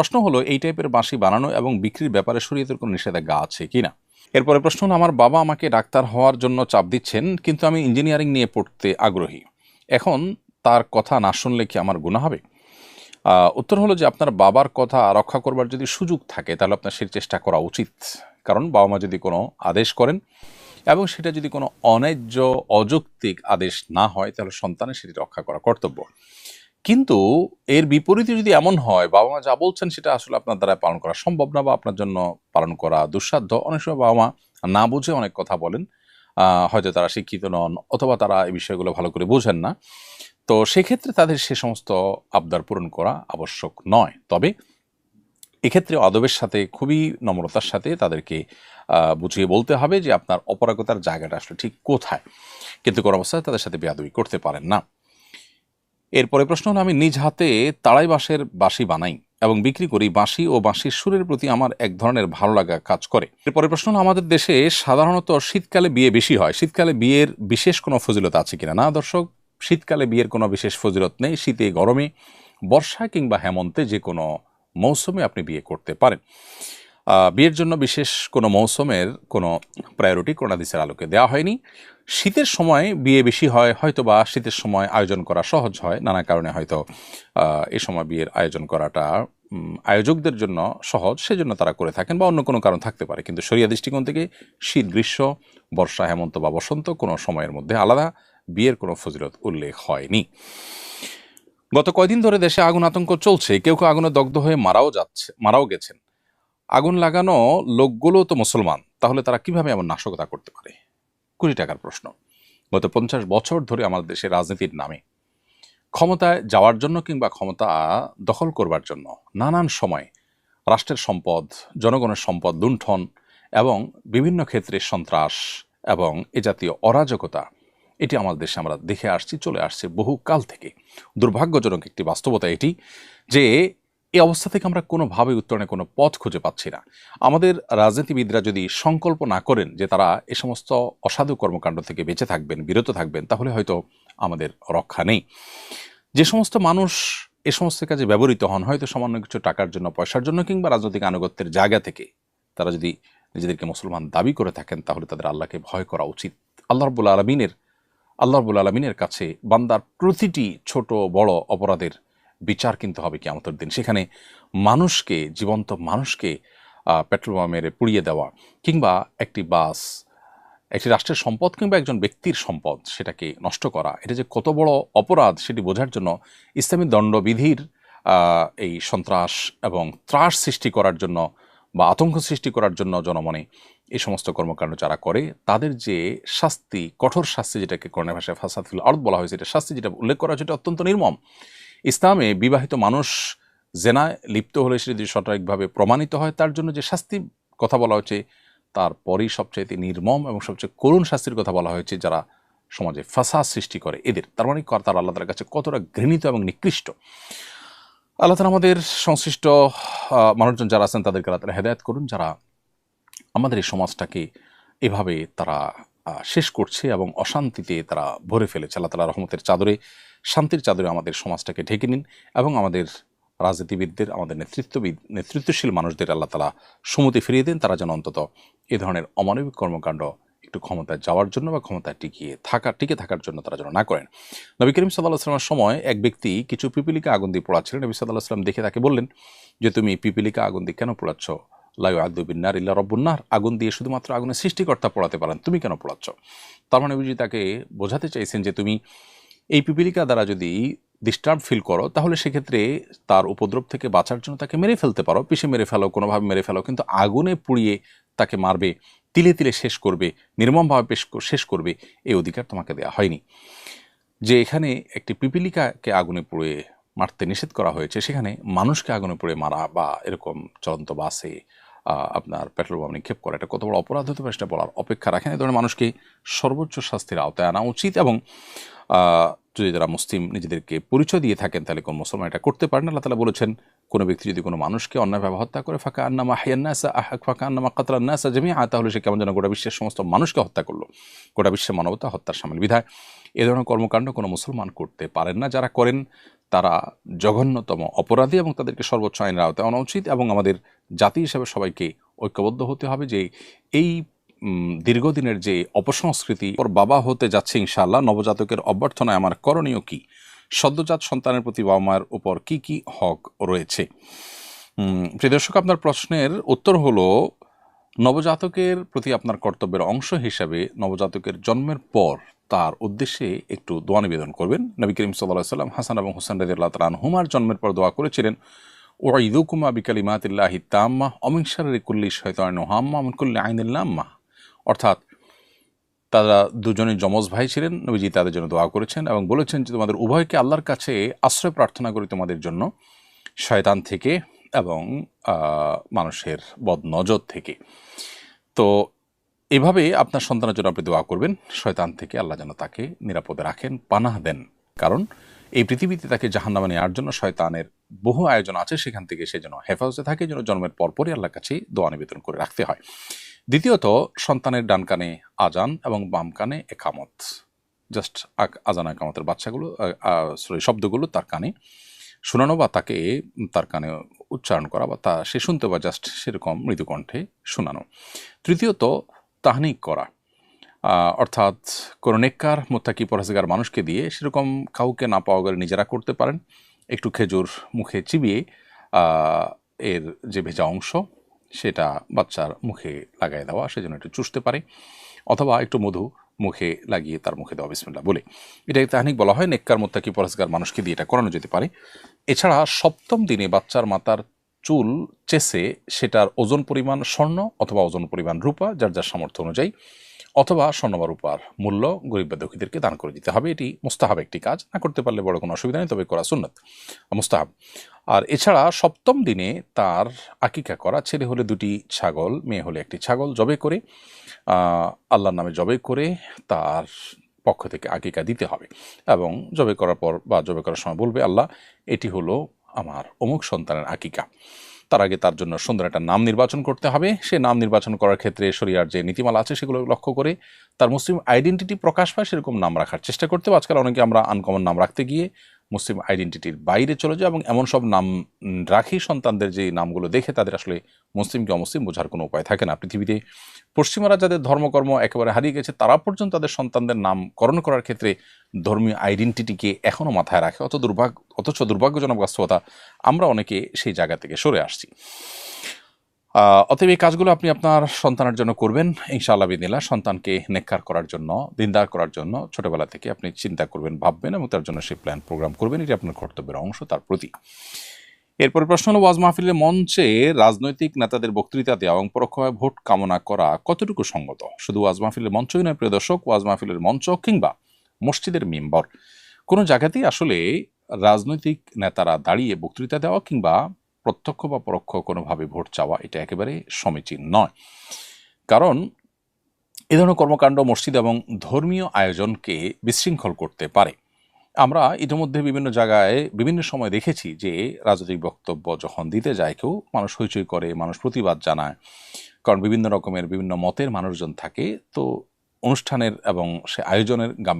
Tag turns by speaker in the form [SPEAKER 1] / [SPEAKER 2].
[SPEAKER 1] প্রশ্ন হলো, এই টাইপের বাঁশি বানানো এবং বিক্রির ব্যাপারে শরীয়তের কোনো নিষেধাজ্ঞা আছে কিনা এরপরে প্রশ্ন হলো, আমার বাবা আমাকে ডাক্তার হওয়ার জন্য চাপ দিচ্ছেন, কিন্তু আমি ইঞ্জিনিয়ারিং নিয়ে পড়তে আগ্রহী। এখন তার কথা না শুনলে কি আমার গুণা হবে? উত্তর হলো যে, আপনার বাবার কথা রক্ষা করবার যদি সুযোগ থাকে, তাহলে আপনার সেই চেষ্টা করা উচিত। কারণ বাবা মা যদি কোনো আদেশ করেন এবং সেটা যদি কোনো অন্যায্য, অযৌক্তিক আদেশ না হয়, তাহলে সন্তানের সেটি রক্ষা করা কর্তব্য। কিন্তু এর বিপরীতে যদি এমন হয় বাবা মা যা বলছেন সেটা আসলে আপনার দ্বারা পালন করা সম্ভব না বা আপনার জন্য পালন করা দুঃসাধ্য। অনেক সময় বাবা মা না বুঝে অনেক কথা বলেন। হয়তো তারা শিক্ষিত নন অথবা তারা এই বিষয়গুলো ভালো করে বোঝেন না। তো সেক্ষেত্রে তাদের সে সমস্ত আবদার পূরণ করা আবশ্যক নয়। তবে এক্ষেত্রে আদবের সাথে, খুবই নম্রতার সাথে তাদেরকে বুঝিয়ে বলতে হবে যে আপনার অপরাগতার জায়গাটা আসলে ঠিক কোথায়। কিন্তু কোনো অবস্থায় তাদের সাথে বেয়াদবি করতে পারেন না। এরপরে প্রশ্ন হলো, আমি নিজ হাতে তাড়াই বাঁশের বাঁশি বানাই এবং বিক্রি করি বাঁশি ও বাঁশির সুরের প্রতি আমার এক ধরনের ভালো লাগা কাজ করে। এরপরে প্রশ্ন হলো, আমাদের দেশে সাধারণত শীতকালে বিয়ে বেশি হয়। শীতকালে বিয়ের বিশেষ কোনো ফজিলত আছে কিনা? না, দর্শক, শীতকালে বিয়ের কোনো বিশেষ ফজিলত নেই। শীতে, গরমে, বর্ষা কিংবা হেমন্তে যে কোনো মৌসুমে আপনি বিয়ে করতে পারেন। বিয়ের জন্য বিশেষ কোনো মৌসুমের কোনো প্রায়োরিটি করোনাদিসের আলোকে দেওয়া হয়নি। শীতের সময় বিয়ে বেশি হয় হয়তো বা শীতের সময় আয়োজন করা সহজ হয়। নানা কারণে হয়তো এ সময় বিয়ের আয়োজন করাটা আয়োজকদের জন্য সহজ, সেজন্য তারা করে থাকেন বা অন্য কোনো কারণ থাকতে পারে। কিন্তু সরিয়া দৃষ্টিকোণ থেকে শীত, গ্রীষ্ম, বর্ষা, হেমন্ত বা বসন্ত কোনো সময়ের মধ্যে আলাদা বিয়ের কোনো ফজিলত উল্লেখ হয়নি। গত কয়দিন ধরে দেশে আগুন আতঙ্ক চলছে। কেউ কেউ আগুনে দগ্ধ হয়ে মারাও যাচ্ছে, মারাও গেছেন। আগুন লাগানো লোকগুলো তো মুসলমান, তাহলে তারা কীভাবে এমন নাশকতা করতে পারে? কুড়ি টাকার প্রশ্ন। গত পঞ্চাশ বছর ধরে আমাদের দেশে রাজনীতির নামে। ক্ষমতায় যাওয়ার জন্য কিংবা ক্ষমতা দখল করবার জন্য নানান সময় রাষ্ট্রের সম্পদ, জনগণের সম্পদ লুণ্ঠন এবং বিভিন্ন ক্ষেত্রে সন্ত্রাস এবং এ জাতীয় অরাজকতা, এটি আমাদের দেশে আমরা দেখে আসছি, চলে আসছে বহু কাল থেকে। দুর্ভাগ্যজনক একটি বাস্তবতা এটি যে এই অবস্থা থেকে আমরা কোনোভাবে উত্তরণে কোনো পথ খুঁজে পাচ্ছি না। আমাদের রাজনীতিবিদরা যদি সংকল্প না করেন যে তারা এ সমস্ত অসাধু কর্মকাণ্ড থেকে বেঁচে থাকবেন, বিরত থাকবেন, তাহলে হয়তো আমাদের রক্ষা নেই। যে সমস্ত মানুষ এ সমস্ত কাজে ব্যবহৃত হন, হয়তো সামান্য কিছু টাকার জন্য, পয়সার জন্য কিংবা রাজনৈতিক আনুগত্যের জায়গা থেকে তারা যদি নিজেদেরকে মুসলমান দাবি করে থাকেন, তাহলে তাদের আল্লাহকে ভয় করা উচিত। আল্লাহ রব্বুল আলমিনের, আল্লাহ আলমিনের কাছে বান্দার প্রতিটি ছোট বড় অপরাধের বিচার কিন্তু হবে কিয়ামতের দিন। সেখানে মানুষকে, জীবন্ত মানুষকে পেট্রোল বোমা মেরে পুড়িয়ে দেওয়া কিংবা একটি বাস, একটি রাষ্ট্রের সম্পদ কিংবা একজন ব্যক্তির সম্পদ সেটাকে নষ্ট করা, এটা যে কত বড় অপরাধ সেটি বোঝার জন্য ইসলামী দণ্ডবিধির এই সন্ত্রাস এবং ত্রাস সৃষ্টি করার জন্য বা আতঙ্ক সৃষ্টি করার জন্য জনমনে এই সমস্ত কর্মকাণ্ড যারা করে, তাদের যে শাস্তি, কঠোর শাস্তি যেটাকে কর্ণে ভাষায় ফাসাদুল আর্দ বলা হয়েছে এটা শাস্তি যেটা উল্লেখ করা হয়েছে এটা অত্যন্ত নির্মম। ইসলামে বিবাহিত মানুষ জেনায় লিপ্ত হলে সেটি যদি সঠিকভাবে প্রমাণিত হয়, তার জন্য যে শাস্তি কথা বলা হয়েছে তারপরেই সবচেয়ে নির্মম এবং সবচেয়ে করুণ শাস্তির কথা বলা হয়েছে যারা সমাজে ফাসাদ সৃষ্টি করে। এদের তার মানে তার আল্লাহ কাছে কতটা ঘৃণিত এবং নিকৃষ্ট? আল্লাহ তালা আমাদের সংশ্লিষ্ট মানুষজন যারা আছেন তাদেরকে আল্লাহ তালা হেদায়ত করুন, যারা আমাদের এই সমাজটাকে এভাবে তারা শেষ করছে এবং অশান্তিতে তারা ভরে ফেলেছে আল্লাহ তালা রহমতের চাদরে। শান্তির চাদরে আমাদের সমাজটাকে ঢেকে নিন এবং আমাদের রাজনীতিবিদদের, আমাদের নেতৃত্ববিদ, নেতৃত্বশীল মানুষদের আল্লাহ তালা সুমতি ফিরিয়ে দেন। তারা যেন অন্তত এ ধরনের অমানবিক কর্মকাণ্ড একটু ক্ষমতায় যাওয়ার জন্য বা ক্ষমতায় টিকিয়ে থাকা, টিকে থাকার জন্য তারা যেন না করেন। নবী করিম সাল্লাহ আসলামের সময় এক ব্যক্তি কিছু পিপিলিকা আগুন দিয়ে পোড়াচ্ছিলেন। নবী সাল্লাহ আসলাম দেখে তাকে বললেন যে, তুমি পিপিলিকা আগুন দিয়ে কেন পোড়াচ্ছ? লাইউ আদুবিন্নার ইল্লা রব্বুন্নার আগুন দিয়ে শুধুমাত্র আগুনের সৃষ্টিকর্তা পড়াতে পারেন। তুমি কেন পড়াচ্ছ? তার মানে বুঝি তাকে বোঝাতে চাইছেন যে তুমি এই পিপিলিকা দ্বারা যদি ডিস্টার্ব ফিল করো, তাহলে সেক্ষেত্রে তার উপদ্রব থেকে বাঁচার জন্য তাকে মেরে ফেলতে পারো। পিষে মেরে ফেলো, কোনোভাবে মেরে ফেলো, কিন্তু আগুনে পুড়িয়ে তাকে মারবে, তিলে তিলে শেষ করবে, নির্মমভাবে পেশ শেষ করবে, এই অধিকার তোমাকে দেওয়া হয়নি। যে এখানে একটি পিপিলিকাকে আগুনে পুড়ে মারতে নিষেধ করা হয়েছে, সেখানে মানুষকে আগুনে পুড়ে মারা বা এরকম চলন্ত বাসে আপনার পেট্রোল বোমা নিক্ষেপ করা, এটা কত বড় অপরাধ হতে পারে সেটা বলার অপেক্ষা রাখেন। এ ধরনের মানুষকে সর্বোচ্চ শাস্তির আওতায় আনা উচিত এবং যদি যারা মুসলিম নিজেদেরকে পরিচয় দিয়ে থাকেন, তাহলে কোন মুসলমান এটা করতে পারেন আল্লাহ তালা বলেছেন, কোনো ব্যক্তি যদি কোনো মানুষকে অন্যায় অন্যায়ভাবে হত্যা করে, ফাঁকা আন্নামা হাইয়ান্নাসা ফাঁকা আন্নামা কাতরান্নাসা জমি আ তাহলে সে কেমন যেন গোটা বিশ্বের সমস্ত মানুষকে হত্যা করল, গোটা বিশ্বের মানবতা হত্যার সামিল বিধায়। এ ধরনের কর্মকাণ্ড কোনো মুসলমান করতে পারেন না। যারা করেন তারা জঘন্যতম অপরাধী এবং তাদেরকে সর্বোচ্চ আইনের আওতায় আনা উচিত এবং আমাদের জাতি হিসেবে সবাইকে ঐক্যবদ্ধ হতে হবে যে এই দীর্ঘদিনের যে অপসংস্কৃতি ওর বাবা হতে যাচ্ছে ইনশাআল্লাহ নবজাতকের অভ্যর্থনায় আমার করণীয় কি? সদ্যজাত সন্তানের প্রতি বাবা মায়ের উপর কি কি হক রয়েছে? উম, প্রিয় দর্শক আপনার প্রশ্নের উত্তর হলো নবজাতকের প্রতি আপনার কর্তব্যের অংশ হিসাবে নবজাতকের জন্মের পর তার উদ্দেশ্যে একটু দোয়া নিবেদন করবেন। নবী করিম সাল্লাহ সাল্লাম হাসান এবং হুসান রাদিয়াল্লাহু তাআলা হুমার জন্মের পর দোয়া করেছিলেন ওয়াইদুকুমা বিকালিমাতিল্লাহি তাম্মা অমিন শাররি কুল্লি শয়তান হাম্মা অমিন কুল্লি আইনিল্লাম্মা অর্থাৎ তারা দুজনে যমজ ভাই ছিলেন, নবীজি তাদের জন্য দোয়া করেছেন এবং বলেছেন যে, তোমাদের উভয়কে আল্লাহর কাছে আশ্রয় প্রার্থনা করি তোমাদের জন্য, শয়তান থেকে এবং মানুষের বদ নজর থেকে। তো এভাবে আপনার সন্তানের জন্য আপনি দোয়া করবেন, শয়তান থেকে আল্লাহ যেন তাকে নিরাপদে রাখেন, পানাহ দেন। কারণ এই পৃথিবীতে তাকে জাহান্নামে নেওয়ার জন্য শয়তানের বহু আয়োজন আছে, সেখান থেকে সে যেন হেফাজতে থাকে, যেন জন্মের পরপরই আল্লাহর কাছে দোয়া নিবেদন করে রাখতে হয়। দ্বিতীয়ত, সন্তানের ডান কানে আজান এবং বাম কানে একামত। জাস্ট আজান একামতের বাচ্চাগুলো সরি, শব্দগুলো তার কানে শোনানো বা তাকে তার কানে উচ্চারণ করা বা তা সে শুনতে বা জাস্ট সেরকম মৃদুকণ্ঠে শোনানো। তৃতীয়ত তাহনিক করা। অর্থাৎ কোনো নেককার, মোত্তাকি পরাজগার মানুষকে দিয়ে সেরকম কাউকে না পাওয়া গেলে নিজেরা করতে পারেন। একটু খেজুর মুখে চিবিয়ে এর যে ভেজা অংশ, সেটা বাচ্চার মুখে লাগাই দেওয়া, সেজন্য একটু চুষতে পারে। অথবা একটু মধু মুখে লাগিয়ে তার মুখে দেওয়া বিসমিল্লা বলে। এটাকে তাহানিক বলা হয়, নেককার, মোত্তাকি পরাজগার মানুষকে দিয়ে এটা করানো যেতে পারে। এছাড়া সপ্তম দিনে বাচ্চার মাতার চুল চেসে সেটার ওজন পরিমাণ স্বর্ণ অথবা ওজন পরিমাণ রূপা, যার যার সামর্থ্য অনুযায়ী, অথবা স্বর্ণ বা রূপার মূল্য গরিব বা দুঃখীদেরকে দান করে দিতে হবে। এটি মুস্তাহাব একটি কাজ। না করতে পারলে বড় কোনো অসুবিধা নেই, তবে করা সুন্নত। মুস্তাহাব। আর এছাড়া সপ্তম দিনে তার আকিকা করা ছেলে হলে দুটি ছাগল, মেয়ে হলে একটি ছাগল জবে করে আল্লাহর নামে জবে করে তার পক্ষ থেকে আকিকা দিতে হবে। এবং জবে করার পর বা জবে করার সময় বলবে, আল্লাহ, এটি হলো আমার অমুক সন্তানের আকিকা। তার আগে তার জন্য সুন্দর একটা নাম নির্বাচন করতে হবে। সে নাম নির্বাচন করার ক্ষেত্রে শরিয়ার যে নীতিমালা আছে সেগুলো লক্ষ্য করে তার মুসলিম আইডেন্টিটি প্রকাশ পায় সেরকম নাম রাখার চেষ্টা করতে হবে। আজকাল অনেকে আমরা আনকমন নাম রাখতে গিয়ে মুসলিম আইডেন্টিটির বাইরে চলে যায় এবং এমন সব নাম রাখি সন্তানদের যে নামগুলো দেখে তাদের আসলে মুসলিম কি অমুসলিম বোঝার কোনো উপায় থাকে না। পৃথিবীতে পশ্চিমারা যাদের ধর্মকর্ম একেবারে হারিয়ে গেছে, তারা পর্যন্ত তাদের সন্তানদের নামকরণ করার ক্ষেত্রে ধর্মীয় আইডেন্টিটিকে এখনও মাথায় রাখে। অত দুর্ভাগ্য অথচ দুর্ভাগ্যজনক বাস্তবতা আমরা অনেকে সেই জায়গা থেকে সরে আসছি। অতএব এই কাজগুলো আপনি আপনার সন্তানের জন্য করবেন। ইনশাআল্লাহ বিদিলা সন্তানকে নেককার করার জন্য, দিনদার করার জন্য ছোটবেলা থেকে আপনি চিন্তা করবেন, ভাববেন এবং তার জন্য সেই প্ল্যান প্রোগ্রাম করবেন। এটি আপনার কর্তব্যের অংশ তার প্রতি। এরপর প্রশ্ন হলো, ওয়াজ মাহফিলের মঞ্চে রাজনৈতিক নেতাদের বক্তৃতা দেওয়া এবং পরোক্ষভাবে ভোট কামনা করা কতটুকু সঙ্গত? শুধু ওয়াজ মাহফিলের মঞ্চই নয়, প্রিয় দর্শক, ওয়াজ মাহফিলের মঞ্চ কিংবা মসজিদের মেম্বর। কোনো জায়গাতেই আসলে রাজনৈতিক নেতারা দাঁড়িয়ে বক্তৃতা দেওয়া কিংবা প্রত্যক্ষ বা পরোক্ষ কোনোভাবে ভোট চাওয়া, এটা একেবারে সমীচীন নয়। কারণ এ ধরনের কর্মকাণ্ড মসজিদ এবং ধর্মীয় আয়োজনকে বিশৃঙ্খল করতে পারে। আমরা ইতিমধ্যে বিভিন্ন জায়গায়, বিভিন্ন সময় দেখেছি যে রাজনৈতিক বক্তব্য যখন দিতে যায়, কেউ মানুষ হইচই করে, মানুষ প্রতিবাদ জানায়। কারণ বিভিন্ন রকমের বিভিন্ন মতের মানুষজন থাকে। তো অনুষ্ঠানের এবং সে আয়োজনের গাম্ভীর্য